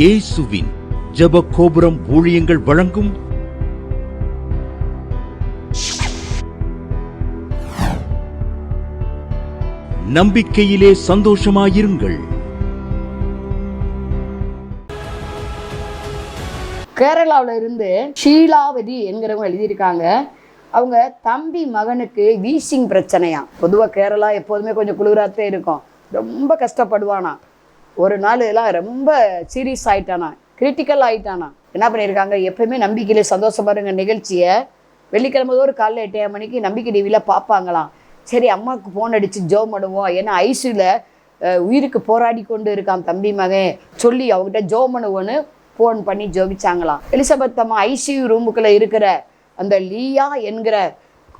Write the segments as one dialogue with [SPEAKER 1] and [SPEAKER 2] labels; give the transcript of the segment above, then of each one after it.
[SPEAKER 1] இயேசுவின் ஜெப கோபுரம் ஊழியங்கள் வழங்கும் நம்பிக்கையிலே சந்தோஷமாயிருங்கள்.
[SPEAKER 2] கேரளாவில் இருந்து ஷீலாவதி என்கிறவங்க எழுதியிருக்காங்க. அவங்க தம்பி மகனுக்கு வீசிங் பிரச்சனையா பொதுவாக கேரளா எப்போதுமே கொஞ்சம் குளிராத்தே இருக்கும். ரொம்ப கஷ்டப்படுவானா ஒரு நாள் எல்லாம் ரொம்ப சீரியஸ் ஆயிட்டானா கிரிட்டிக்கல் ஆயிட்டானா. என்ன பண்ணியிருக்காங்க? எப்பயுமே நம்பிக்கையிலே சந்தோஷம் பாருங்க நிகழ்ச்சியை. வெள்ளிக்கிழமை ஒரு காலைல எட்டே மணிக்கு நம்பிக்கை டிவியில் பார்ப்பாங்களாம். சரி அம்மாவுக்கு ஃபோன் அடித்து ஜோ பண்ணுவோம். ஏன்னா ஐசியூவில் உயிருக்கு போராடி கொண்டு இருக்கான் தம்பி மகன். சொல்லி அவங்ககிட்ட ஜோ பண்ணுவோன்னு ஃபோன் பண்ணி ஜோபிச்சாங்களாம் எலிசபெத் அம்மா ஐசியூ ரூமுக்குள்ளே இருக்கிற அந்த லீயா என்கிற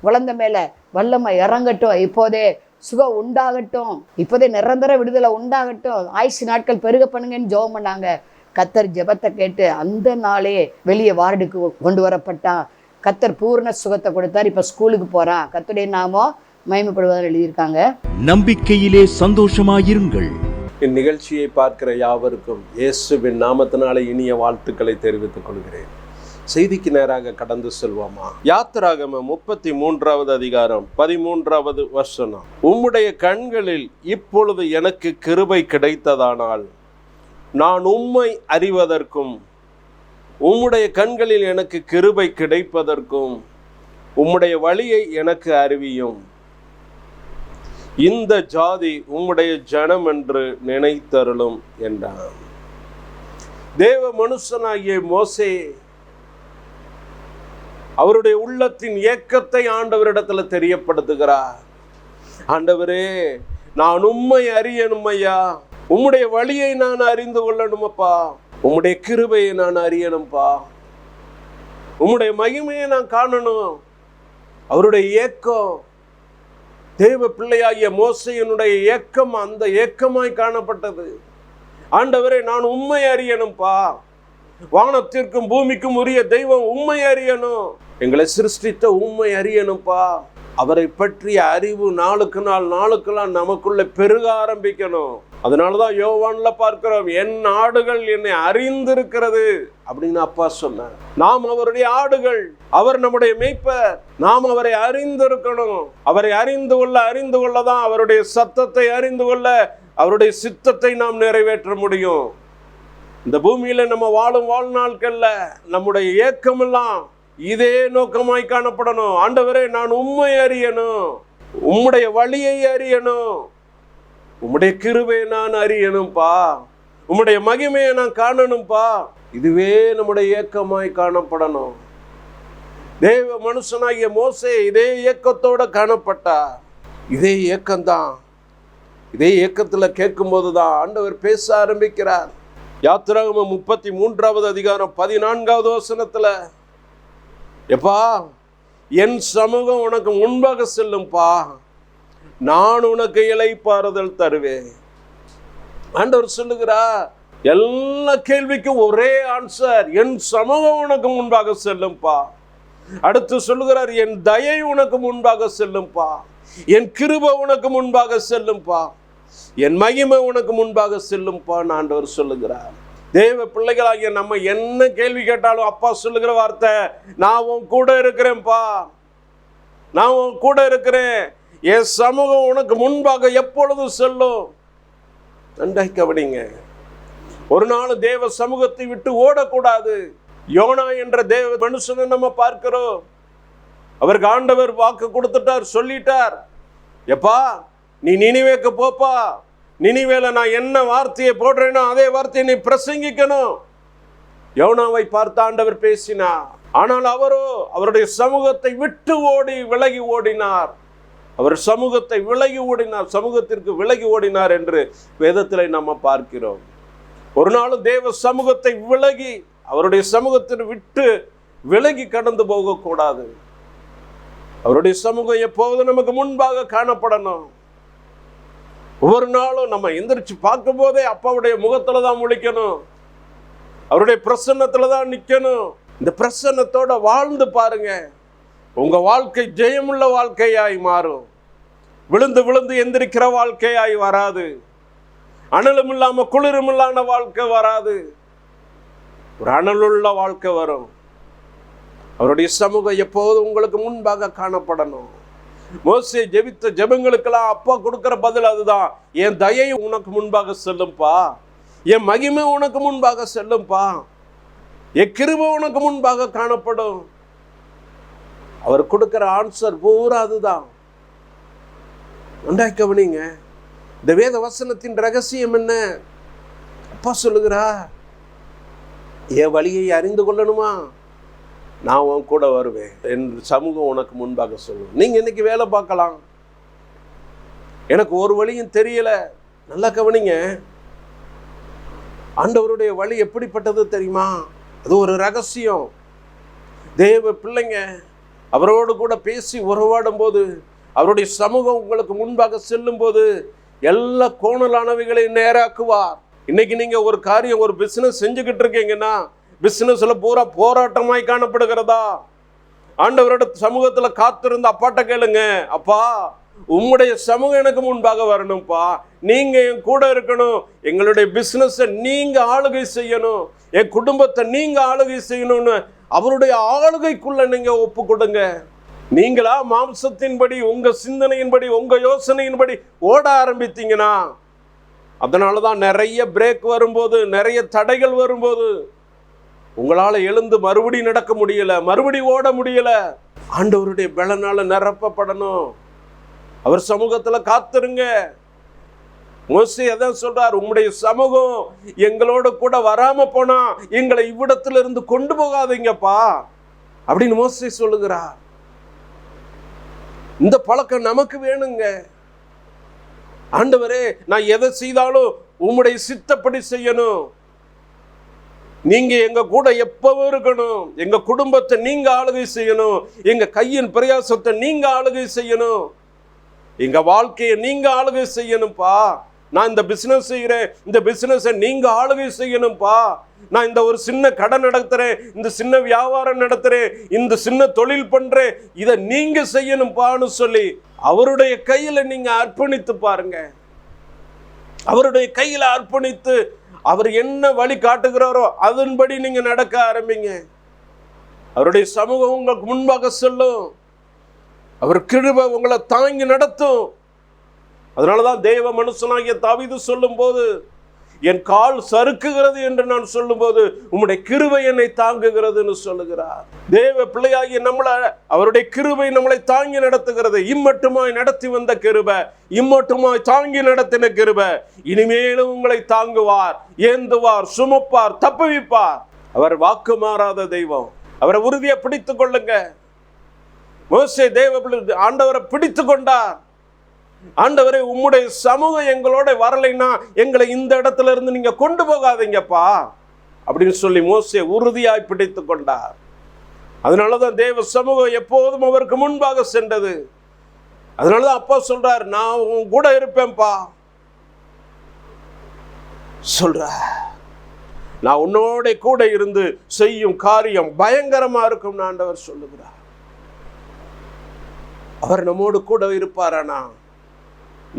[SPEAKER 2] குழந்தை மேலே வல்லம்மா இறங்கட்டும் இப்போதே. சுகம் உண்டாகட்டும். இப்போதே நிரந்தர விடுதலை உண்டாகட்டும். ஆயுசு நாட்கள் பெருக பண்ணுங்கன்னு ஜெபம் பண்ணாங்க. கத்தர் ஜெபத்தை கேட்டு அந்த நாளே வெளியே வார்டுக்கு கொண்டு வரப்பட்டான் கத்தர் பூர்ண சுகத்தை கொடுத்தார். இப்போ ஸ்கூலுக்கு போகிறான் கத்துடைய நாமம் மயமப்படுவதாக எழுதியிருக்காங்க.
[SPEAKER 1] நம்பிக்கையிலே சந்தோஷமாயிருங்கள்.
[SPEAKER 3] இந்நிகழ்ச்சியை பார்க்கிற யாவருக்கும் இயேசுவின் நாமத்தினாலே இனிய வாழ்த்துக்களை தெரிவித்துக் கொள்கிறேன். செய்திக்கு நேராக கடந்து செல்வோமா? யாத்திராகம முப்பத்தி மூன்றாவது அதிகாரம் பதிமூன்றாவது வசனம். உம்முடைய கண்களில் இப்பொழுது எனக்கு கிருபை கிடைத்ததானால் நான் உம்மை அறிவதற்கும் உம்முடைய கண்களில் எனக்கு கிருபை கிடைப்பதற்கும் உம்முடைய வழியை எனக்கு அறிவியும். இந்த ஜாதி உம்முடைய ஜனம் என்று நினைத்தருளும் என்றான். தேவ மனுஷனாகிய மோசே அவருடைய உள்ளத்தின் ஏக்கத்தை ஆண்டவரிடத்துல தெரியப்படுத்துகிறார். ஆண்டவரே நான் உண்மை அறியணும் ஐயா உம்முடைய வழியை நான் அறிந்து கொள்ளணுமப்பா. உம்முடைய கிருபையை நான் அறியணும்ப்பா உம்முடைய மகிமையை நான் காணணும். அவருடைய ஏக்கம் தேவ பிள்ளையாகிய மோசையனுடைய ஏக்கம் அந்த ஏக்கமாய் காணப்பட்டது. ஆண்டவரே நான் உண்மை அறியணும்ப்பா வானத்திற்கும் பூமிக்கும் உரிய தெய்வம் உண்மை அறியணும். எங்களை சிருஷ்டித்த உண்மை அறியணும்ப்பா அவரை பற்றிய அறிவு நாளுக்கு நாள் நாளுக்கெல்லாம் நமக்குள்ள பெருக ஆரம்பிக்கணும். அதனாலதான் யோவான்ல பார்க்கிறோம் என் ஆடுகள் என்னை அறிந்திருக்கிறது. அப்படின்னு அப்பா சொன்னார். நாம் அவருடைய ஆடுகள். அவர் நம்முடைய மேய்ப்பர். நாம் அவரை அறிந்திருக்கணும். அவரை அறிந்து கொள்ள அறிந்து கொள்ளதான் அவருடைய சத்தத்தை அறிந்து கொள்ள அவருடைய சித்தத்தை நாம் நிறைவேற்ற முடியும். இந்த பூமியில நம்ம வாழும் வாழ்நாட்கள்ல நம்முடைய ஏக்கமெல்லாம் இதே நோக்கமாய் காணப்படணும். ஆண்டவரே நான் உண்மை அறியணும். உம்முடைய வழியை அறியணும். உம்முடைய கிருபையை நான் அறியணும்ப்பா உம்முடைய மகிமையை நான் காணணும்ப்பா இதுவே நம்முடைய ஏக்கமாய் காணப்படணும். தேவ மனுஷனாகிய மோசே இதே இயக்கத்தோட காணப்பட்டா இதே இயக்கம்தான் இதே இயக்கத்தில் கேட்கும்போது தான் ஆண்டவர் பேச ஆரம்பிக்கிறார். யாத்திராகம முப்பத்தி மூன்றாவது அதிகாரம் பதினான்காவது வசனத்தில் எப்பா என் சமூகம் உனக்கு முன்பாக செல்லும்பா. நான் உனக்கு இலைப்பாறுதல் தருவேன். ஆண்டவர் சொல்லுகிறா எல்லா கேள்விக்கும் ஒரே ஆன்சர் என் சமூகம் உனக்கு முன்பாக செல்லும்பா. அடுத்து சொல்லுகிறார் என் தயை உனக்கு முன்பாக செல்லும்பா. என் கிருப உனக்கு முன்பாக செல்லும்பா. என் மகிமை உனக்கு முன்பாக செல்லும்பான்னு ஆண்டவர் சொல்லுகிறார். தேவ பிள்ளைகளாகிய நம்ம என்ன கேள்வி கேட்டாலும் அப்பா சொல்லுகிற வார்த்தை நான் உன் கூட இருக்கிறேன்ப்பா. நான் உன் கூட இருக்கிறேன். என் சமூகம் உனக்கு முன்பாக எப்பொழுதும் செல்லும். நன்றாய் கவனிங்க. ஒரு நாள் தேவ சமூகத்தை விட்டு ஓடக்கூடாது. யோனா என்ற தேவ மனுஷனை நம்ம பார்க்கிறோம். அவருக்கு ஆண்டவர் வாக்கு கொடுத்துட்டார் சொல்லிட்டார். எப்பா நீ நினைவேக்கு போப்பா. நினைவேல நான் என்ன வார்த்தையை போடுறேனோ அதே வார்த்தையை நீ பிரசங்கிக்கணும். யோனாவை பார்த்து ஆண்டவர் பேசினார். ஆனால் அவரோ அவருடைய சமூகத்தை விட்டு ஓடி விலகி ஓடினார். அவர் சமூகத்தை விலகி ஓடினார் சமூகத்திற்கு விலகி ஓடினார் என்று வேதத்தில் நம்ம பார்க்கிறோம். ஒரு நாளும் தேவ சமூகத்தை விலகி அவருடைய சமூகத்தை விட்டு விலகி கடந்து போகக்கூடாது. அவருடைய சமூகம் எப்போதும் நமக்கு முன்பாக காணப்படணும். ஒவ்வொரு நாளும் நம்ம எந்திரிச்சு பார்க்கும் போதே அப்பாவுடைய முகத்துல தான் முழிக்கணும். அவருடைய பிரசன்னத்துல தான் நிக்கணும். இந்த பிரசன்னத்தோட வாழ்ந்து பாருங்க. உங்க வாழ்க்கை ஜெயமுள்ள வாழ்க்கையாய் மாறும். விழுந்து விழுந்து எந்திரிக்கிற வாழ்க்கையாய் வராது. அனலும் இல்லாம குளிரும் இல்லாம வாழ்க்கை வராது. ஒரு அனலுள்ள வாழ்க்கை வரும். அவருடைய சமூகம் எப்போதும் உங்களுக்கு முன்பாக காணப்படணும். மோசே ஜெபித்த ஜெபங்களுக்கெல்லாம் அப்பா கொடுக்குற பதில் அதுதான். என் தயை உனக்கு முன்பாக செல்லும்பா. என் மகிமை உனக்கு முன்பாக செல்லும்பா. என் கிருப உனக்கு முன்பாக காணப்படும். அவர் கொடுக்குற ஆன்சர் பூரா அதுதான். உண்டாய் கவனிங்க. இந்த வேத வசனத்தின் ரகசியம் என்ன? அப்பா சொல்லுகிறா என் வழியை அறிந்து கொள்ளணுமா? நான் உன் கூட வருவேன். என் சமூகம் உனக்கு முன்பாக சொல்லும். நீங்கள் இன்னைக்கு வேலை பார்க்கலாம். எனக்கு ஒரு வழியும் தெரியலை. நல்லா கவனிங்க. ஆண்டவருடைய வழி எப்படிப்பட்டது தெரியுமா? அது ஒரு ரகசியம். தேவ பிள்ளைங்க அவரோடு கூட பேசி உறவாடும் போது அவருடைய சமூகம் உங்களுக்கு முன்பாக செல்லும் போது எல்லா கோணலானவைகளையும் நேராக்குவார். இன்னைக்கு நீங்கள் ஒரு காரியம் ஒரு பிஸ்னஸ் செஞ்சுக்கிட்டு இருக்கீங்கன்னா பிசினஸ்ல பூரா போராட்டமாய் காணப்படுகிறதா? ஆண்டவரோட சமூகத்துல காத்திருந்த அப்பாட்ட கேளுங்க. அப்பா உம்முடைய சமூகம் எனக்கு முன்பாக வரணும்ப்பா. நீங்க என் கூட இருக்கணும். எங்களுடைய பிசினஸை நீங்க ஆளுகை செய்யணும். என் குடும்பத்தை நீங்க ஆளுகை செய்யணும்னு அவருடைய ஆளுகைக்குள்ள நீங்க ஒப்பு கொடுங்க. நீங்களா மாம்சத்தின்படி உங்க சிந்தனையின்படி உங்க யோசனையின்படி ஓட ஆரம்பித்தீங்கன்னா அதனால தான் நிறைய பிரேக் வரும்போது நிறைய தடைகள் வரும்போது உங்களால் எழுந்து மறுபடி நடக்க முடியல மறுபடி ஓட முடியல. ஆண்டவருடைய பலனால நிரப்பப்படணும். அவர் சமூகத்தில் காத்துருங்க. மோசி எதை சொல்றார்? உம்முடைய சமூகம் எங்களோட கூட வராம போனா எங்களை இவ்விடத்துல இருந்து கொண்டு போகாதீங்கப்பா. அப்படின்னு மோசி சொல்லுகிறார். இந்த பழக்கம் நமக்கு வேணுங்க. ஆண்டவரே நான் எதை செய்தாலும் உம்முடைய சித்தப்படி செய்யணும். நீங்க எங்க கூட எப்பவும் இருக்கணும். எங்க குடும்பத்தை நீங்க ஆளுகை செய்யணும். எங்க கையின் பிரயாசத்தை நீங்க ஆளுகை செய்யணும். எங்க வாழ்க்கையை நீங்க ஆளுகை செய்யணும்ப்பா நான் இந்த பிசினஸ் செய்கிறேன் இந்த பிசினஸை நீங்க ஆளுகை செய்யணும்ப்பா நான் இந்த ஒரு சின்ன கடை நடத்துறேன். இந்த சின்ன வியாபாரம் நடத்துறேன். இந்த சின்ன தொழில் பண்றேன். இதை நீங்க செய்யணும்ப்பான்னு சொல்லி அவருடைய கையில நீங்க அர்ப்பணித்து பாருங்க. அவருடைய கையில அர்ப்பணித்து அவர் என்ன வழி காட்டுகிறாரோ அதன்படி நீங்க நடக்க ஆரம்பிங்க. அவருடைய சமூகம் உங்களுக்கு முன்பாக செல்லும். அவர் கிருப உங்களை தாங்கி நடத்தும். அதனாலதான் தெய்வ மனுஷனாகிய தாவீது சொல்லும்போது என் கால் சறுக்குகிறது என்று நான் சொல்லும்போது உம்முடைய கிருபை என்னை தாங்குகிறதுன்னு சொல்லுகிறார். தேவ பிள்ளையாகிய நம்மளை அவருடைய கிருபை நம்மளை தாங்கி நடத்துகிறது. இம்மட்டுமாய் நடத்தி வந்த கிருபை இம்மட்டுமாய் தாங்கி நடத்தின கிருபை இனிமேலும் உங்களை தாங்குவார் ஏந்துவார் சுமப்பார் தப்புவிப்பார். அவர் வாக்கு மாறாத தெய்வம். அவரை உறுதியை பிடித்துக் கொள்ளுங்க. மோசே தேவ ஆண்டவரை பிடித்து கொண்டார். ஆண்டவரே உம்முடைய சமூகம் எங்களோட வரலைன்னா எங்களை இந்த இடத்துல இருந்து நீங்க கொண்டு போகாதீங்கப்பா. அப்படின்னு சொல்லி மோசே உறுதியாய் பிடித்து கொண்டார். அதனாலதான் தேவ சமூகம் எப்போதும் அவருக்கு முன்பாக சென்றது. அதனாலதான் அப்பா சொல்றார் நான் உன் கூட இருப்பேன்ப்பா. சொல்ற நான் உன்னோட கூட இருந்து செய்யும் காரியம் பயங்கரமா இருக்கும் ஆண்டவர் சொல்லுகிறார். அவர் நம்மோடு கூட இருப்பாரானா?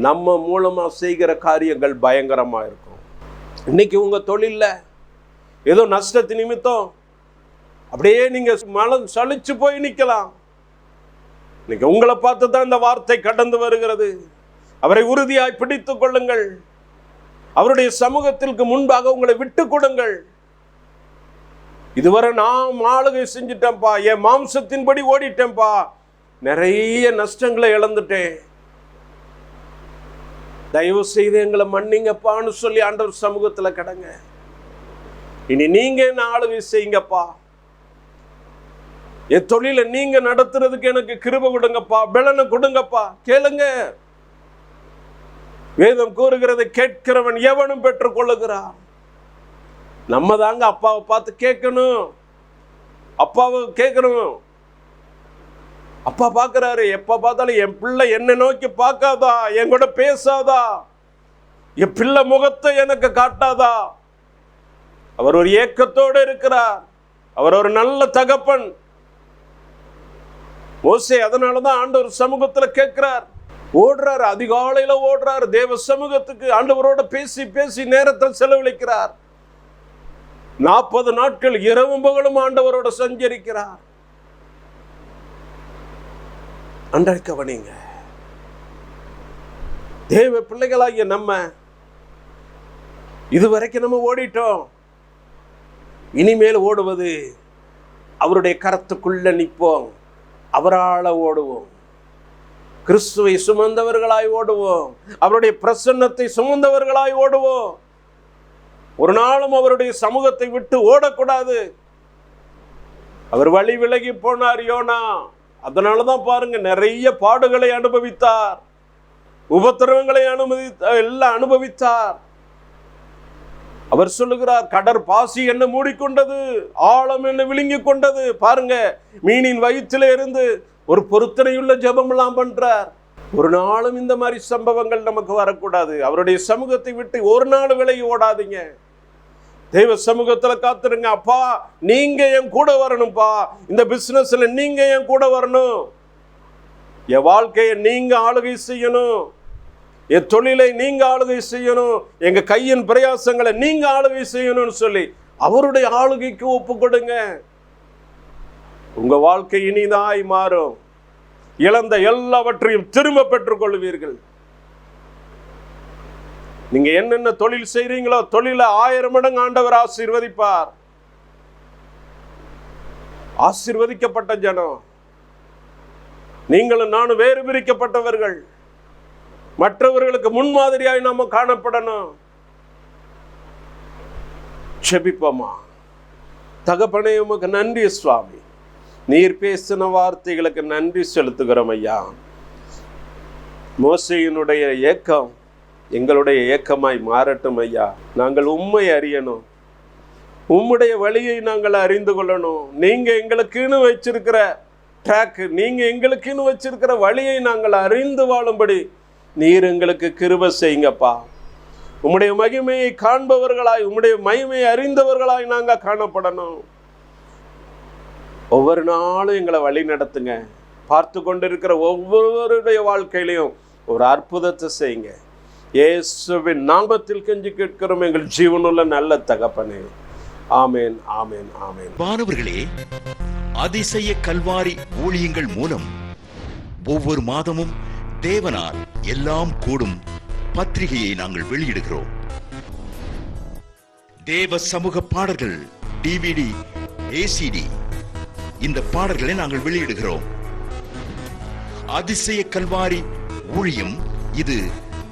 [SPEAKER 3] நம்ம மூலமாக செய்கிற காரியங்கள் பயங்கரமாக இருக்கும். இன்னைக்கு உங்கள் தொழிலில் ஏதோ நஷ்டத்து நிமித்தம் அப்படியே நீங்கள் மனம் சளிச்சு போய் நிற்கலாம் இன்னைக்கு உங்களை பார்த்து தான் இந்த வார்த்தை கடந்து வருகிறது. அவரை உறுதியாய் பிடித்து கொள்ளுங்கள். அவருடைய சமூகத்திற்கு முன்பாக உங்களை விட்டு கொடுங்கள். இதுவரை நான் ஆளுகை செஞ்சிட்டேன்ப்பா என் மாம்சத்தின்படி ஓடிட்டேன்ப்பா. நிறைய நஷ்டங்களை இழந்துட்டேன். தயவு செய்து எங்களை மன்னிங்கப்பான்னு சொல்லி ஆண்டவர் சமூகத்தில் கிடங்க. இனி நீங்க என்ன ஆளுகை செய்யுங்கப்பா என் தொழிலை நீங்க நடத்துறதுக்கு எனக்கு கிருப கொடுங்கப்பா பலனை கொடுங்கப்பா. கேளுங்க. வேதம் கூறுகிறதை கேட்கிறவன் எவனும் பெற்றுக் கொள்ளுகிறான்? நம்ம தாங்க அப்பாவை பார்த்து கேட்கணும். அப்பாவை கேட்கணும். அப்பா பார்க்குறாரு எப்போ பார்த்தாலும் என் பிள்ளை என்னை நோக்கி பார்க்காதா? என் கூட பேசாதா? என் பிள்ளை முகத்தை எனக்கு காட்டாதா? அவர் ஒரு ஏக்கத்தோடு இருக்கிறார். அவர் ஒரு நல்ல தகப்பன். ஓசை அதனால தான் ஆண்டவர் சமூகத்தில் கேட்கிறார். ஓடுறாரு அதிகாலையில் ஓடுறாரு தேவ சமூகத்துக்கு ஆண்டவரோட பேசி பேசி நேரத்தில் செலவழிக்கிறார். நாற்பது நாட்கள் இரவும் பகலும் ஆண்டவரோட சஞ்சரிக்கிறார். அன்றைக்கு கவனிங்க தேவ பிள்ளைகளாகிய நம்ம இதுவரைக்கும் நம்ம ஓடிட்டோம். இனிமேல் ஓடுவது அவருடைய கரத்துக்குள்ள நிற்போம். அவரால் ஓடுவோம். கிறிஸ்துவை சுமந்தவர்களாய் ஓடுவோம். அவருடைய பிரசன்னத்தை சுமந்தவர்களாய் ஓடுவோம். ஒரு நாளும் அவருடைய சமூகத்தை விட்டு ஓடக்கூடாது. அவர் வழி விலகி போனார் யோனா. அதனால தான் பாருங்க நிறைய பாடுகளை அனுபவித்தார். உபத்திரவங்களை அனுமதி எல்லாம் அனுபவித்தார். அவர் சொல்லுகிறார் கடற் பாசி என்ன மூடிக்கொண்டது ஆழம் என்ன விழுங்கி கொண்டது. பாருங்க மீனின் வயிற்றில இருந்து ஒரு பொருத்தனையுள்ள ஜெபமெல்லாம் பண்றார். ஒரு நாளும் இந்த மாதிரி சம்பவங்கள் நமக்கு வரக்கூடாது. அவருடைய சமூகத்தை விட்டு ஒரு நாள் விலகி ஓடாதீங்க. தெய்வ சமூகத்தில் காத்துருங்க அப்பா. நீங்க என் கூட வரணும்ப்பா இந்த பிஸ்னஸில் நீங்க என் கூட வரணும். என் வாழ்க்கையை நீங்க ஆளுகை செய்யணும். என் தொழிலை நீங்க ஆளுகை செய்யணும். எங்க கையின் பிரயாசங்களை நீங்க ஆளுகை செய்யணும்னு சொல்லி அவருடைய ஆளுகைக்கு ஒப்பு கொடுங்க. உங்க வாழ்க்கை இனிதாய் மாறும். இழந்த எல்லாவற்றையும் திரும்ப பெற்றுக் நீங்கள் நீங்க என்னென்ன தொழில் செய்கிறீங்களோ தொழிலை ஆயிரம் மடங்கு ஆண்டவர் ஆசீர்வதிப்பார். ஆசீர்வதிக்கப்பட்ட ஜனம். நீங்களும் நானும் வேறு பிரிக்கப்பட்டவர்கள். மற்றவர்களுக்கு முன்மாதிரியாய் நாம காணப்படணும். செபிப்போமா? தகப்பனே உமக்கு நன்றி சுவாமி. நீர் பேசின வார்த்தைகளுக்கு நன்றி செலுத்துகிறோம் ஐயா. மோசையினுடைய ஏக்கம் எங்களுடைய ஏக்கமாய் மாறட்டும் ஐயா. நாங்கள் உண்மை அறியணும். உம்முடைய வழியை நாங்கள் அறிந்து கொள்ளணும். நீங்கள் எங்களுக்குன்னு வச்சிருக்கிற ட்ராக்கு நீங்கள் எங்களுக்குன்னு வச்சிருக்கிற வழியை நாங்கள் அறிந்து வாழும்படி நீர் எங்களுக்கு கிருப செய்யுங்கப்பா. உம்முடைய மகிமையை காண்பவர்களாய் உம்முடைய மகிமையை அறிந்தவர்களாய் நாங்கள் காணப்படணும். ஒவ்வொரு நாளும் எங்களை வழி நடத்துங்க. பார்த்து கொண்டிருக்கிற ஒவ்வொருடைய வாழ்க்கையிலையும் ஒரு அற்புதத்தை செய்யுங்க. இயேசுவின் நாமத்தில் கெஞ்சி கேட்கிறோம். எங்கள் ஜீவனுள்ள நல்ல தகப்பனே. ஆமேன் ஆமேன் ஆமேன்.
[SPEAKER 4] மாணவர்களே அதிசய கல்வாரி ஊழியங்கள் மூலம் ஒவ்வொரு மாதமும் தேவனால் எல்லாம் கூடும் பத்திரிகையை நாங்கள் வெளியிடுகிறோம். தேவ சமூக பாடல்கள் டிவிடி ஏசிடி இந்த பாடல்களை நாங்கள் வெளியிடுகிறோம். அதிசய கல்வாரி ஊழியம் இது